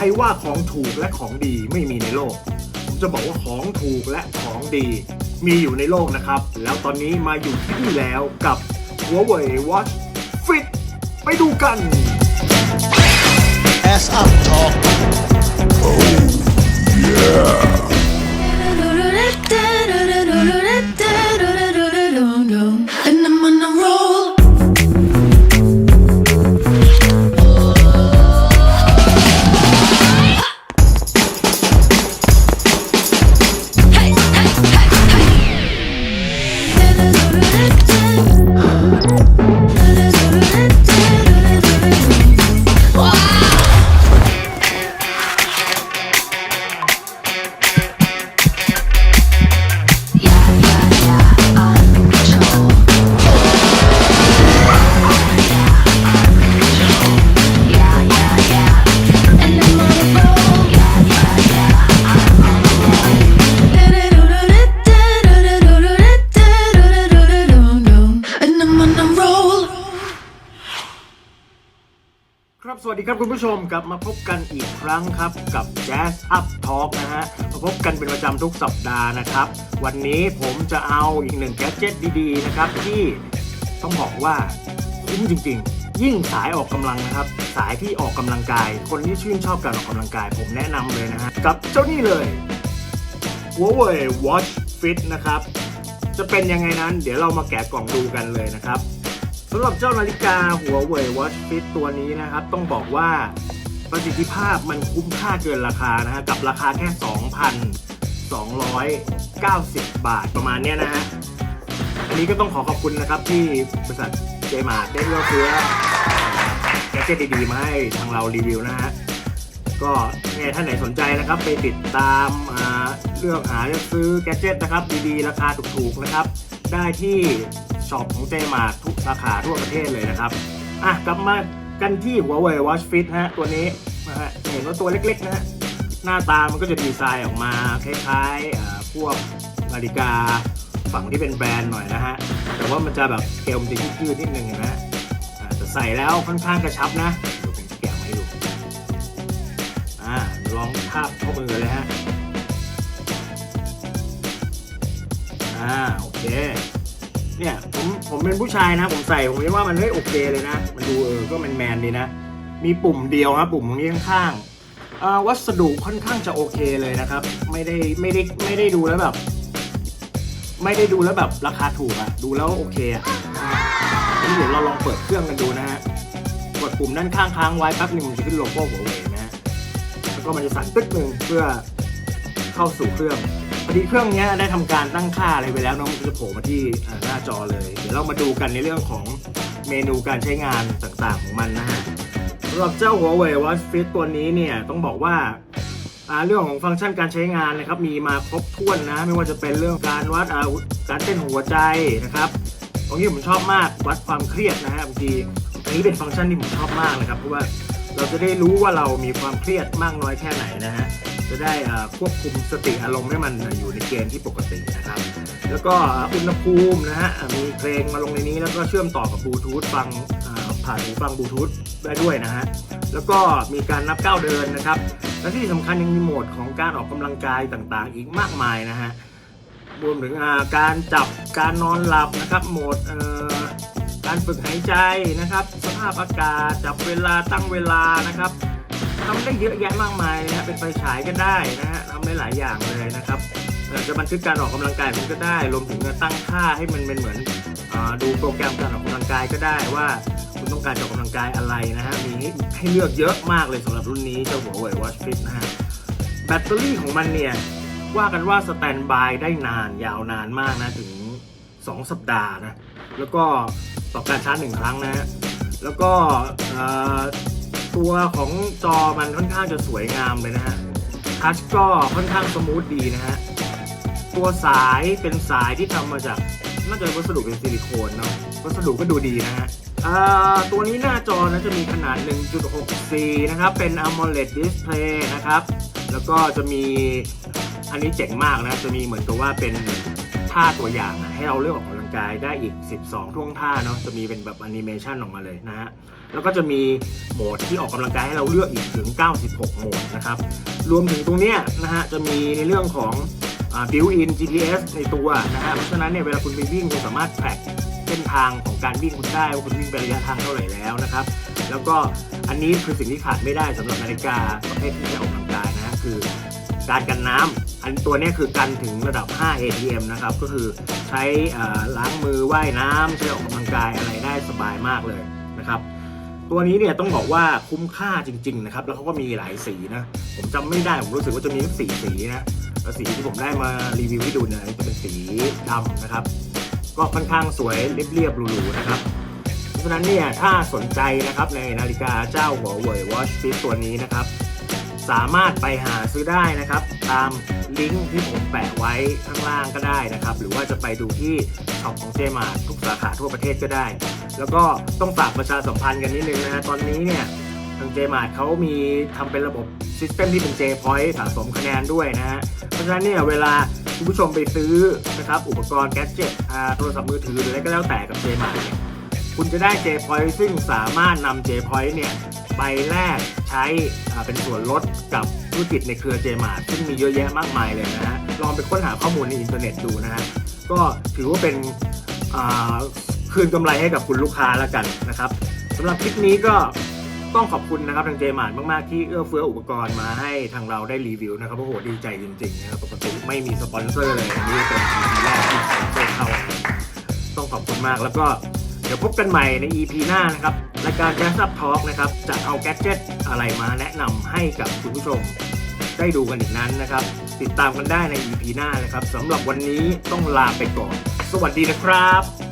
รว่าของถูกและของดีไม่มีในโลก ผมจะบอกว่าของถูกและของดี มีอยู่ในโลกนะครับ แล้วตอนนี้มาอยู่ที่นี่แล้วกับ Huawei Watch Fit ไปดูกัน Ass up talk. And สวัสดีครับคุณผู้ชมกลับมาพบกันอีกครั้งครับกับ Jazz Up Talk นะฮะมาพบกันเป็นประจำทุกสัปดาห์นะครับ วันนี้ผมจะเอาอีกหนึ่งแกดเจิตดีๆนะครับที่ต้องบอกว่าคุ้มจริงๆ ยิ่งสายออกกำลังนะครับ สายที่ออกกำลังกาย คนที่ชื่นชอบการออกกำลังกาย ผมแนะนำเลยนะฮะกับเจ้านี่เลย Huawei Watch Fit นะครับจะเป็นยังไงนั้น เดี๋ยวเรามาแกะกล่องดูกันเลยนะครับ สำหรับเจ้านาฬิกาหัวเว่ย Watch Fit ตัวนี้นะครับ ต้องบอกว่าประสิทธิภาพมันคุ้มค่าเกินราคานะฮะกับราคาแค่ 2,290 บาทประมาณเนี้ยนะฮะอันนี้ก็ต้องขอขอบคุณนะครับที่บริษัทเจมาร์ได้เลือกเฟื้อแกดเจ็ตดีๆมาให้ทางเรารีวิวนะฮะก็งไงท่านไหนสนใจนะครับ ไปติดตามาเลือกหาเลือกซื้อแกดเจิตนะครับ ดีๆ ราคาถูกๆนะครับ ได้ที่ ช็อปของเจมาทุกสาขาทั่วประเทศเลยนะครับ อะกลับมากันที่ Huawei Watch Fit นะฮะตัวนี้นะฮะเห็นว่าตัวเล็กๆนะฮะหน้าตามันก็จะดีไซน์ออกมาคล้ายๆพวกนาฬิกาฝั่งที่เป็นแบรนด์หน่อยนะฮะ แต่ว่ามันจะแบบเกลมจะยืดๆนิดนึงนไหมฮะแต่ใส่แล้วค่อนข้างกระชับนะดี๋ยวผมจะแกะมให้ดูอ่าลองทาบข้อมือเลยฮะอ่าโอเค เนี่ยผมผมเป็นผู้ชายนะ ผมใส่ผมคิดว่ามันเฮ้ยโอเคเลยนะ มันดูเออก็แมนแมนๆดีนะ มีปุ่มเดียวครับปุ่มตรงนี้ข้างวัสดุค่อนข้างจะโอเคเลยนะครับ ไม่ได้ไม่ได้ไม่ได้ดูแล้วแบบ ไม่ได้ดูแล้วแบบราคาถูกอะดูแล้วโอเคอะงั้นเดี๋ยวเราลองเปิดเครื่องกันดูนะฮะกดปุ่มด้านข้างค้างไว้แป๊บหนึ่งมันจะขึ้นโลโก้หัวเว่ยนะฮะแล้วก็มันจะสั่นตึ๊กหนึ่งเพื่อเข้าสู่เครื่อง พอดีเครื่องนี้ได้ทำการตั้งค่าอะไรไปแล้วเน้องมันจะโผล่มาที่หน้าจอเลย เดี๋ยวเรามาดูกันในเรื่องของเมนูการใช้งานต่างๆของมันนะฮะสำหรับเจ้า Huawei Watch Fit ตัวนี้เนี่ยต้องบอกว่าเรื่องของฟังก์ชันการใช้งานนะครับมีมาครบถ้วนนะ ไม่ว่าจะเป็นเรื่องการวัดอาการเต้นหัวใจนะครับตรงนี้ผมชอบมากวัดความเครียดนะฮะบางทีอันนี้เป็นฟังก์ชันที่ผมชอบมากนะครับเพราะว่าเราจะได้รู้ว่าเรามีความเครียดมากน้อยแค่ไหนนะฮะ จะได้ควบคุมสติอารมณ์ให้มันอยู่ในเกณฑ์ที่ปกตินะครับ แล้วก็อุณหภูมินะฮะมีเพลงมาลงในนี้แล้วก็เชื่อมต่อกับบลูทูธฟังผ่านหูฟังบลูทูธได้ด้วยนะฮะแล้วก็มีการนับก้าวเดินนะครับ และที่สำคัญยังมีโหมดของการออกกำลังกายต่างๆ อีกมากมายนะฮะรวมถึงการจับการนอนหลับนะครับโหมดการฝึกหายใจนะครับ สภาพอากาศจับเวลาตั้งเวลานะครับ ทำได้เยอะแยะมากมายนะฮะเป็นไฟฉายก็ได้นะฮะทำได้หลายอย่างเลยนะครับจะบันทึกการออกกำลังกายคุณก็ได้ รวมถึงตั้งค่าให้มันเป็นเหมือนดูโปรแกรมการออกกำลังกายก็ได้ว่าคุณต้องการจะออกกำลังกายอะไรนะฮะมีให้เลือกเยอะมากเลยสำหรับรุ่นนี้เจ้า Huawei Watch Fit นะฮะแบตเตอรี่ของมันเนี่ยว่ากันว่าสแตนบายได้นานยาวนานมากนะถึง 2 สัปดาห์นะแล้วก็ต่อการชาร์จหนึ่งครั้งนะฮะแล้วก็ ตัวของจอมันค่อนข้างจะสวยงามเลยนะฮะทัชก็ค่อนข้างสมูทดีนะฮะตัวสายเป็นสายที่ทำมาจากน่าจะวัสดุเป็นซิลิโคนเนาะวัสดุก็ดูดีนะฮะตัวนี้หน้าจอนะจะมีขนาด 1.64นะครับ เป็น AMOLED Display นะครับ แล้วก็จะมีอันนี้เจ๋งมากนะ จะมีเหมือนกับว่าเป็นท่าตัวอย่างให้เราเลือกออก กายได้อีก 12 ท่วงท่าเนาะจะมีเป็นแบบแอนิเมชันออกมาเลยนะฮะแล้วก็จะมีโหมดที่ออกกำลังกายให้เราเลือกอีกถึง 96 โหมดนะครับ รวมถึงตรงเนี้ยนะฮะจะมีในเรื่องของอ่า built-in GPS ในตัวนะฮะเพราะฉะนั้นเนี่ยเวลาคุณไปวิ่งคุณสามารถแทร็กเส้นทางของการวิ่งคุณได้ว่าคุณวิ่งไประยะทางเท่าไหร่แล้วนะครับ แล้วก็อันนี้คือสิ่งที่ขาดไม่ได้สำหรับนาฬิกาประเภทที่ใช้ออกกำลังกายนะคือ การกันน้ำอันตัวนี้คือกันถึงระดับ 5 ATM นะครับ ก็คือใช้ล้างมือว่ายน้ำใช้ออกกำลังกายอะไรได้สบายมากเลยนะครับตัวนี้เนี่ยต้องบอกว่าคุ้มค่าจริง ๆ นะครับ แล้วเขาก็มีหลายสีนะ ผมจำไม่ได้ ผมรู้สึกว่าจะมีสี่สีนะแล้วสีที่ผมได้มารีวิวให้ดูเนี่ยจะเป็นสีดำนะครับ ก็ค่อนข้างสวยเรียบๆหรูๆนะครับเพราะฉะนั้นเนี่ยถ้าสนใจนะครับในนาฬิกาเจ้าหัวเว่ยวอชฟิตตัวนี้นะครับ สามารถไปหาซื้อได้นะครับ ตามลิงก์ที่ผมแปะไว้ข้างล่างก็ได้นะครับ หรือว่าจะไปดูที่ช็อปของเจมาทุกสาขาทั่วประเทศก็ได้ แล้วก็ต้องฝากประชาสัมพันธ์กันนิดนึงนะฮะตอนนี้เนี่ยทางเจมาเขามีทำเป็นระบบซิสเต็มที่เป็น J Point สะสมคะแนนด้วยนะฮะเพราะฉะนั้นเนี่ยเวลาคุณผู้ชมไปซื้อนะครับอุปกรณ์แกจ็ตโทรศัพท์มือถือหรืออะไรก็แล้วแต่กับเจมาเนี่ยคุณจะได้ J Point ซึ่งสามารถนำ J Point เนี่ย ไปแลกใช้เป็นส่วนลดกับธุรกิจในเครือ J Mart ซึ่งมีเยอะแยะมากมายเลยนะฮะลองไปค้นหาข้อมูลในอินเทอร์เน็ตดูนะฮะก็ถือว่าเป็นคืนกำไรให้กับคุณลูกค้าแล้วกันนะครับสำหรับคลิปนี้ก็ต้องขอบคุณนะครับทางเจมาร์มาก ๆ ที่เอื้อเฟื้ออุปกรณ์มาให้ทางเราได้รีวิวนะครับโอ้โหดีใจจริง ๆ นะครับปกติไม่มีสปอนเซอร์เลยนนี้เป็น EP แรกที่สปอนเซอร์เข้าต้องขอบคุณมากแล้วก็ ดี๋ยวพบกันใหม่ใน EP หน้านะครับรายการแ a z z Up Talk นะครับ จะเอาแกจิตอะไรมาแนะนำให้กับคุณผู้ชม ได้ดูกันอีกนั้นนะครับ ติดตามกันได้ใน EP หน้านะครับสำหรับวันนี้ต้องลาไปก่อน สวัสดีนะครับ